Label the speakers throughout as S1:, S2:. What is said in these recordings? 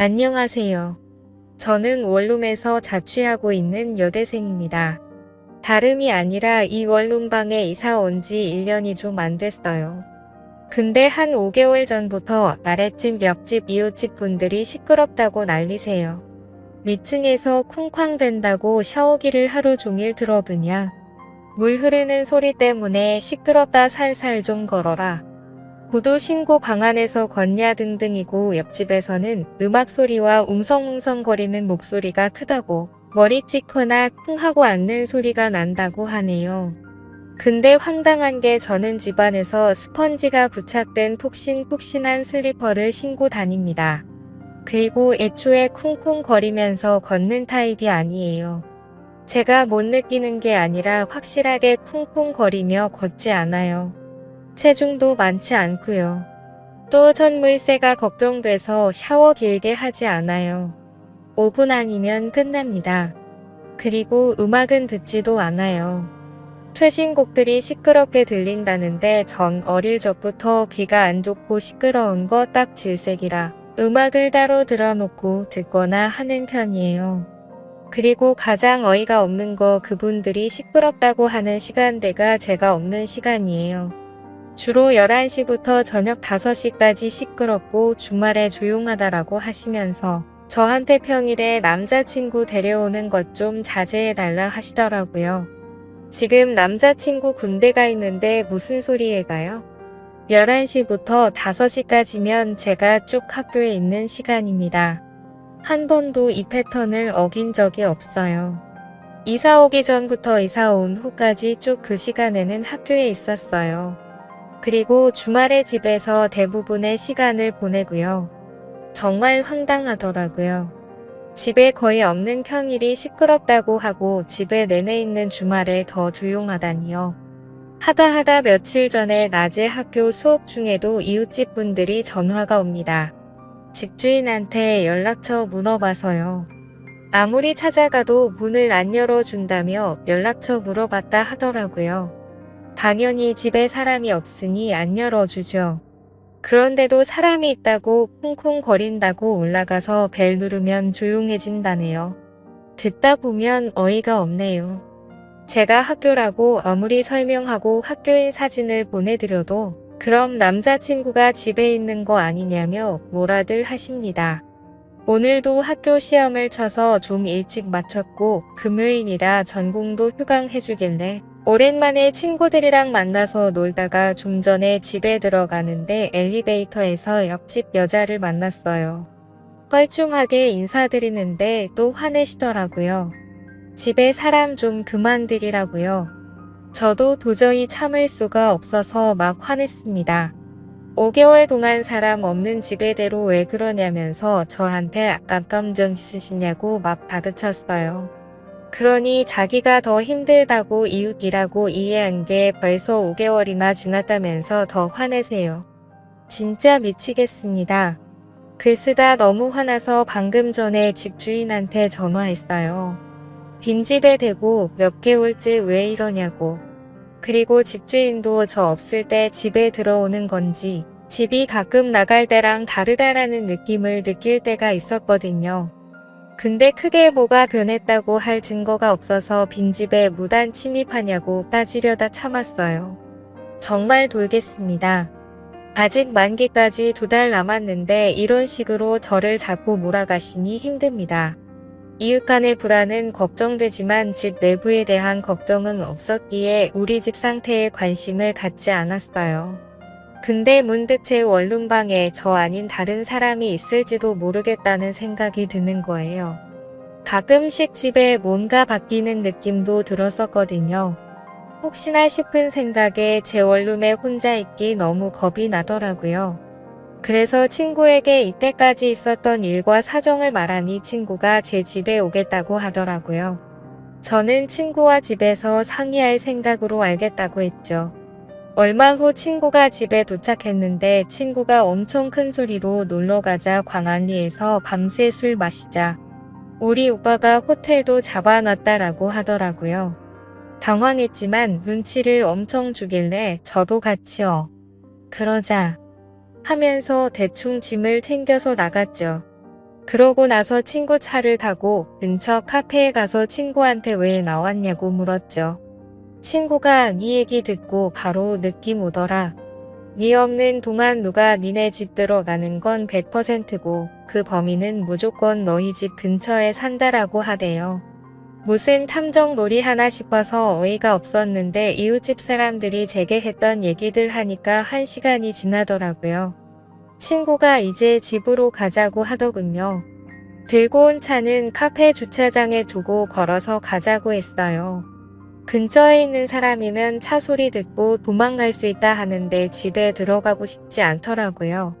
S1: 안녕하세요. 저는 원룸에서 자취하고 있는 여대생입니다. 다름이 아니라 이 원룸방에 이사 온 지 1년이 좀 안 됐어요. 근데 한 5개월 전부터 아랫집 옆집 이웃집 분들이 시끄럽다고 난리세요. 위층에서 쿵쾅 댄다고 샤워기를 하루 종일 틀어두냐. 물 흐르는 소리 때문에 시끄럽다 살살 좀 걸어라. 구도 신고 방 안에서 걷냐 등등이고 옆집에서는 음악 소리와 웅성웅성거리는 목소리가 크다고 머리 찍거나 쿵 하고 앉는 소리가 난다고 하네요. 근데 황당한 게 저는 집안에서 스펀지가 부착된 폭신폭신한 슬리퍼를 신고 다닙니다. 그리고 애초에 쿵쿵거리면서 걷는 타입이 아니에요. 제가 못 느끼는 게 아니라 확실하게 쿵쿵거리며 걷지 않아요. 체중도 많지 않고요. 또 전물세가 걱정돼서 샤워 길게 하지 않아요. 5분 아니면 끝납니다. 그리고 음악은 듣지도 않아요. 최신 곡들이 시끄럽게 들린다는데 전 어릴 적부터 귀가 안 좋고 시끄러운 거 딱 질색이라 음악을 따로 들어놓고 듣거나 하는 편이에요. 그리고 가장 어이가 없는 거 그분들이 시끄럽다고 하는 시간대가 제가 없는 시간이에요. 주로 11시부터 저녁 5시까지 시끄럽고 주말에 조용하다라고 하시면서 저한테 평일에 남자친구 데려오는 것 좀 자제해달라 하시더라고요. 지금 남자친구 군대가 있는데 무슨 소리일까요? 11시부터 5시까지면 제가 쭉 학교에 있는 시간입니다. 한 번도 이 패턴을 어긴 적이 없어요. 이사 오기 전부터 이사 온 후까지 쭉 그 시간에는 학교에 있었어요. 그리고 주말에 집에서 대부분의 시간을 보내고요. 정말 황당하더라고요. 집에 거의 없는 평일이 시끄럽다고 하고 집에 내내 있는 주말에 더 조용하다니요. 하다 하다 며칠 전에 낮에 학교 수업 중에도 이웃집 분들이 전화가 옵니다. 집주인한테 연락처 물어봐서요. 아무리 찾아가도 문을 안 열어준다며 연락처 물어봤다 하더라고요. 당연히 집에 사람이 없으니 안 열어주죠. 그런데도 사람이 있다고 쿵쿵거린다고 올라가서 벨 누르면 조용해진다네요. 듣다 보면 어이가 없네요. 제가 학교라고 아무리 설명하고 학교인 사진을 보내드려도 그럼 남자친구가 집에 있는 거 아니냐며 뭐라들 하십니다. 오늘도 학교 시험을 쳐서 좀 일찍 마쳤고 금요일이라 전공도 휴강해주길래 오랜만에 친구들이랑 만나서 놀다가 좀 전에 집에 들어가는데 엘리베이터에서 옆집 여자를 만났어요. 뻘쭘하게 인사드리는데 또 화내시더라고요. 집에 사람 좀 그만들이라고요. 저도 도저히 참을 수가 없어서 막 화냈습니다. 5개월 동안 사람 없는 집에대로 왜 그러냐면서 저한테 악감정 있으시냐고 막 다그쳤어요. 그러니 자기가 더 힘들다고 이웃이라고 이해한 게 벌써 5개월이나 지났다면서 더 화내세요. 진짜 미치겠습니다. 글 쓰다 너무 화나서 방금 전에 집 주인한테 전화했어요. 빈집에 대고 몇 개월째 왜 이러냐고. 그리고 집주인도 저 없을 때 집에 들어오는 건지 집이 가끔 나갈 때랑 다르다라는 느낌을 느낄 때가 있었거든요. 근데 크게 뭐가 변했다고 할 증거가 없어서 빈집에 무단 침입하냐고 따지려다 참았어요. 정말 돌겠습니다. 아직 만기까지 두 달 남았는데 이런 식으로 저를 자꾸 몰아가시니 힘듭니다. 이웃 간의 불안은 걱정되지만 집 내부에 대한 걱정은 없었기에 우리 집 상태에 관심을 갖지 않았어요. 근데 문득 제 원룸방에 저 아닌 다른 사람이 있을지도 모르겠다는 생각이 드는 거예요. 가끔씩 집에 뭔가 바뀌는 느낌도 들었었거든요. 혹시나 싶은 생각에 제 원룸에 혼자 있기 너무 겁이 나더라고요. 그래서 친구에게 이때까지 있었던 일과 사정을 말하니 친구가 제 집에 오겠다고 하더라고요. 저는 친구와 집에서 상의할 생각으로 알겠다고 했죠. 얼마 후 친구가 집에 도착했는데 친구가 엄청 큰 소리로 놀러가자 광안리에서 밤새 술 마시자 우리 오빠가 호텔도 잡아놨다라고 하더라고요. 당황했지만 눈치를 엄청 주길래 저도 같이요. 그러자 하면서 대충 짐을 챙겨서 나갔죠. 그러고 나서 친구 차를 타고 근처 카페에 가서 친구한테 왜 나왔냐고 물었죠. 친구가 네 얘기 듣고 바로 느낌 오더라. 네 없는 동안 누가 니네 집 들어가는 건 100%고 그 범인은 무조건 너희 집 근처에 산다라고 하대요. 무슨 탐정놀이 하나 싶어서 어이가 없었는데 이웃집 사람들이 제게 했던 얘기들 하니까 한 시간이 지나더라고요. 친구가 이제 집으로 가자고 하더군요. 들고 온 차는 카페 주차장에 두고 걸어서 가자고 했어요. 근처에 있는 사람이면 차 소리 듣고 도망갈 수 있다 하는데 집에 들어가고 싶지 않더라고요.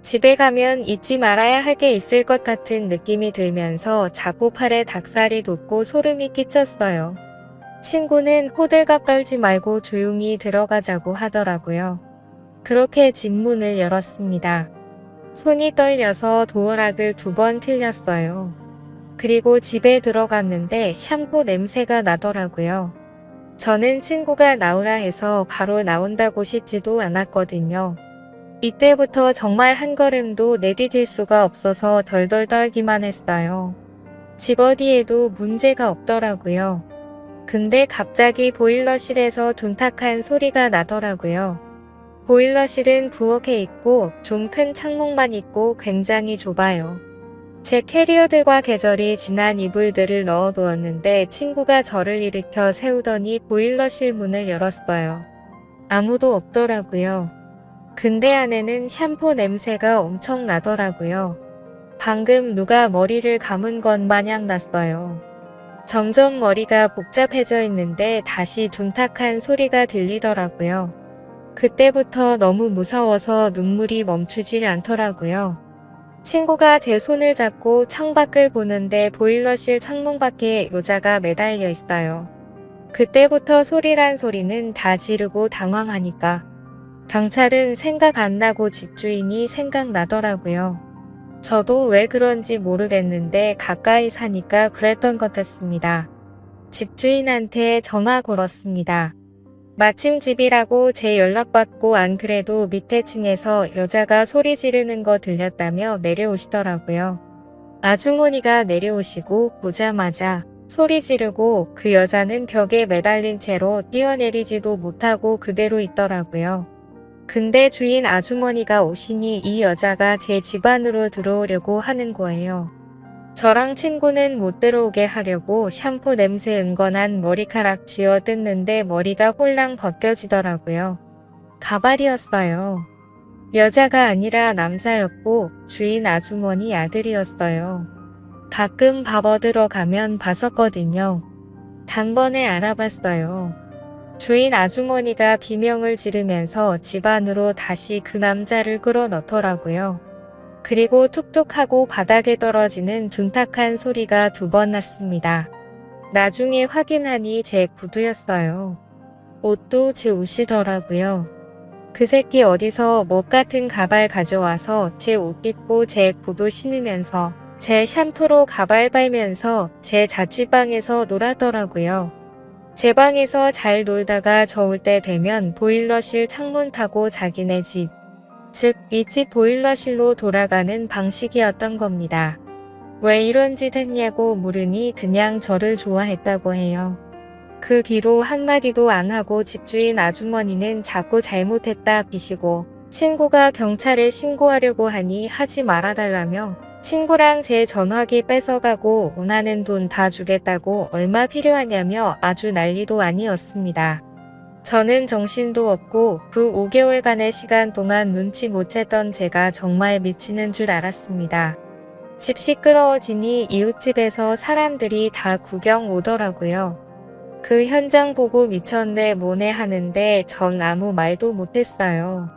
S1: 집에 가면 잊지 말아야 할 게 있을 것 같은 느낌이 들면서 자꾸 팔에 닭살이 돋고 소름이 끼쳤어요. 친구는 호들갑 떨지 말고 조용히 들어가자고 하더라고요. 그렇게 집 문을 열었습니다. 손이 떨려서 도어락을 두 번 틀렸어요. 그리고 집에 들어갔는데 샴푸 냄새가 나더라고요. 저는 친구가 나오라 해서 바로 나온다고 씻지도 않았거든요. 이때부터 정말 한 걸음도 내디딜 수가 없어서 덜덜 떨기만 했어요. 집 어디에도 문제가 없더라고요. 근데 갑자기 보일러실에서 둔탁한 소리가 나더라고요. 보일러실은 부엌에 있고 좀 큰 창문만 있고 굉장히 좁아요. 제 캐리어들과 계절이 지난 이불들을 넣어두었는데 친구가 저를 일으켜 세우더니 보일러실 문을 열었어요. 아무도 없더라고요. 근데 안에는 샴푸 냄새가 엄청 나더라고요. 방금 누가 머리를 감은 것 마냥 났어요. 점점 머리가 복잡해져 있는데 다시 둔탁한 소리가 들리더라고요. 그때부터 너무 무서워서 눈물이 멈추질 않더라고요. 친구가 제 손을 잡고 창밖을 보는데 보일러실 창문 밖에 여자가 매달려 있어요. 그때부터 소리란 소리는 다 지르고 당황하니까 경찰은 생각 안 나고 집주인이 생각나더라고요. 저도 왜 그런지 모르겠는데 가까이 사니까 그랬던 것 같습니다. 집주인한테 전화 걸었습니다. 마침 집이라고 제 연락받고 안 그래도 밑에 층에서 여자가 소리 지르는 거 들렸다며 내려오시더라고요. 아주머니가 내려오시고 보자마자 소리 지르고 그 여자는 벽에 매달린 채로 뛰어내리지도 못하고 그대로 있더라고요. 근데 주인 아주머니가 오시니 이 여자가 제 집 안으로 들어오려고 하는 거예요. 저랑 친구는 못 들어오게 하려고 샴푸 냄새 은건한 머리카락 쥐어 뜯는데 머리가 홀랑 벗겨지더라고요. 가발이었어요. 여자가 아니라 남자였고 주인 아주머니 아들이었어요. 가끔 밥 얻으러 가면 봤었거든요. 단번에 알아봤어요. 주인 아주머니가 비명을 지르면서 집 안으로 다시 그 남자를 끌어넣더라고요. 그리고 툭툭하고 바닥에 떨어지는 둔탁한 소리가 두 번 났습니다. 나중에 확인하니 제 구두였어요. 옷도 제 옷이더라고요. 그 새끼 어디서 못 같은 가발 가져와서 제 옷 입고 제 구두 신으면서 제 샴푸로 가발 빨면서 제 자취방에서 놀았더라고요. 제 방에서 잘 놀다가 저올때 되면 보일러실 창문 타고 자기네 집, 즉, 이집 보일러실로 돌아가는 방식이었던 겁니다. 왜 이런 짓 했냐고 물으니 그냥 저를 좋아했다고 해요. 그 뒤로 한마디도 안 하고 집주인 아주머니는 자꾸 잘못했다 비시고 친구가 경찰에 신고하려고 하니 하지 말아달라며 친구랑 제 전화기 뺏어가고 원하는 돈 다 주겠다고 얼마 필요하냐며 아주 난리도 아니었습니다. 저는 정신도 없고 그 5개월간의 시간 동안 눈치 못 챘던 제가 정말 미치는 줄 알았습니다. 집 시끄러워지니 이웃집에서 사람들이 다 구경 오더라고요. 그 현장 보고 미쳤네 뭐네 하는데 전 아무 말도 못했어요.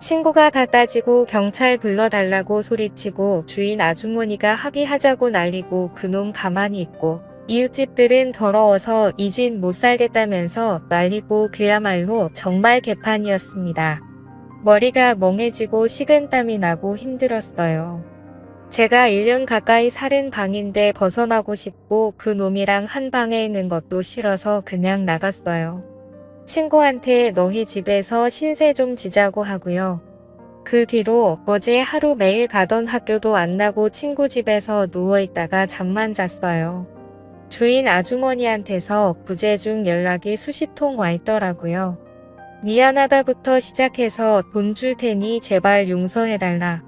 S1: 친구가 다 따지고 경찰 불러달라고 소리치고 주인 아주머니가 합의하자고 난리고 그놈 가만히 있고 이웃집들은 더러워서 이 집 못 살겠다면서 난리고 그야말로 정말 개판이었습니다. 머리가 멍해지고 식은땀이 나고 힘들었어요. 제가 1년 가까이 살은 방인데 벗어나고 싶고 그 놈이랑 한 방에 있는 것도 싫어서 그냥 나갔어요. 친구한테 너희 집에서 신세 좀 지자고 하고요. 그 뒤로 어제 하루 매일 가던 학교도 안 나고 친구 집에서 누워있다가 잠만 잤어요. 주인 아주머니한테서 부재 중 연락이 수십 통 와 있더라고요. 미안하다부터 시작해서 돈 줄 테니 제발 용서해달라.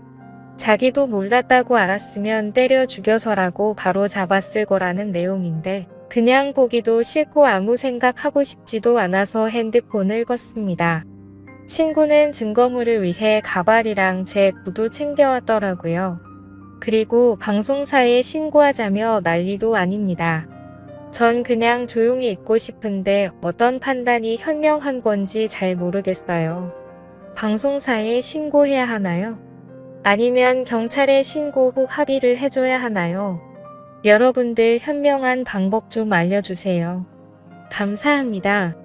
S1: 자기도 몰랐다고 알았으면 때려 죽여서라고 바로 잡았을 거라는 내용인데 그냥 보기도 싫고 아무 생각하고 싶지도 않아서 핸드폰을 껐습니다. 친구는 증거물을 위해 가발이랑 제 구두 챙겨왔더라고요. 그리고 방송사에 신고하자며 난리도 아닙니다. 전 그냥 조용히 있고 싶은데 어떤 판단이 현명한 건지 잘 모르겠어요. 방송사에 신고해야 하나요? 아니면 경찰에 신고 후 합의를 해줘야 하나요? 여러분들 현명한 방법 좀 알려주세요. 감사합니다.